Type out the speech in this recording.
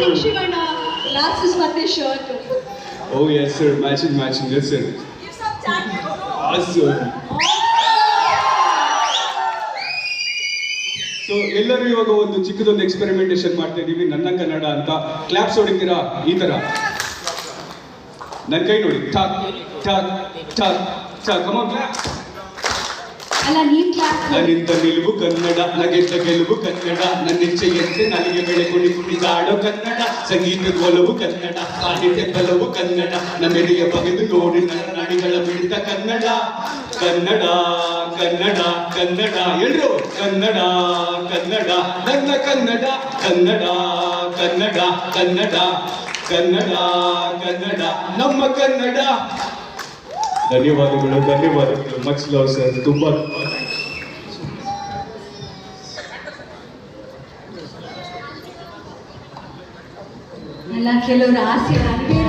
Glasses ಮತ್ತೆ shirt oh yes sir matching matching yes sir so ಎಲ್ಲರೂ ಇವಾಗ ಒಂದು ಚಿಕ್ಕದೊಂದು ಎಕ್ಸ್ಪೆರಿಮೆಂಟೇಷನ್ ಮಾಡ್ತಾ ಇದೀವಿ ನನ್ನ ಕನ್ನಡ ಅಂತ. ಕ್ಲಾಪ್ಸ್ ಹೊಡಿತೀರಾ? ಈ ತರ. ನನ್ನ ಕೈ ನೋಡಿ. ಠಾಕ್ ಠಾಕ್ ಠಾಕ್ ಠಾಕ್. ಕಮ ಕ್ಲಾಪ್ ನನ್ನಿಂದ ನಿಲುವು ಕನ್ನಡ ನಗೆದ್ದ ಗೆಲುವು ಕನ್ನಡ ನನ್ನಿಚ್ಛೆಯಂತೆ ನನಗೆ ಬೆಳೆ ಕುಡಿ ಕುಣಿದಾಡೋ ಕನ್ನಡ, ಸಂಗೀತ ಒಲವು ಕನ್ನಡ ಸಾಹಿತ್ಯ ಬಲವು ಕನ್ನಡ ನನ್ನೆಡೆಯ ಬಗೆದು ನೋಡಿ ನನ್ನ ನಾಡಿಗಳ ಬಿಡಿದ ಕನ್ನಡ. ಕನ್ನಡ ಕನ್ನಡ ಕನ್ನಡ, ಎಲ್ರು? ಕನ್ನಡ ಕನ್ನಡ, ನನ್ನ ಕನ್ನಡ ಕನ್ನಡ ಕನ್ನಡ ಕನ್ನಡ ಕನ್ನಡ ಕನ್ನಡ, ನಮ್ಮ ಕನ್ನಡ. ಧನ್ಯವಾದಗಳು ಧನ್ಯವಾದಗಳು ಮಚ್ ಲವ್ ಸರ್ ತುಂಬಾ ಅಲ್ಲ ಕೆಲವ್ರ ಆಸೆ ನನಗೆ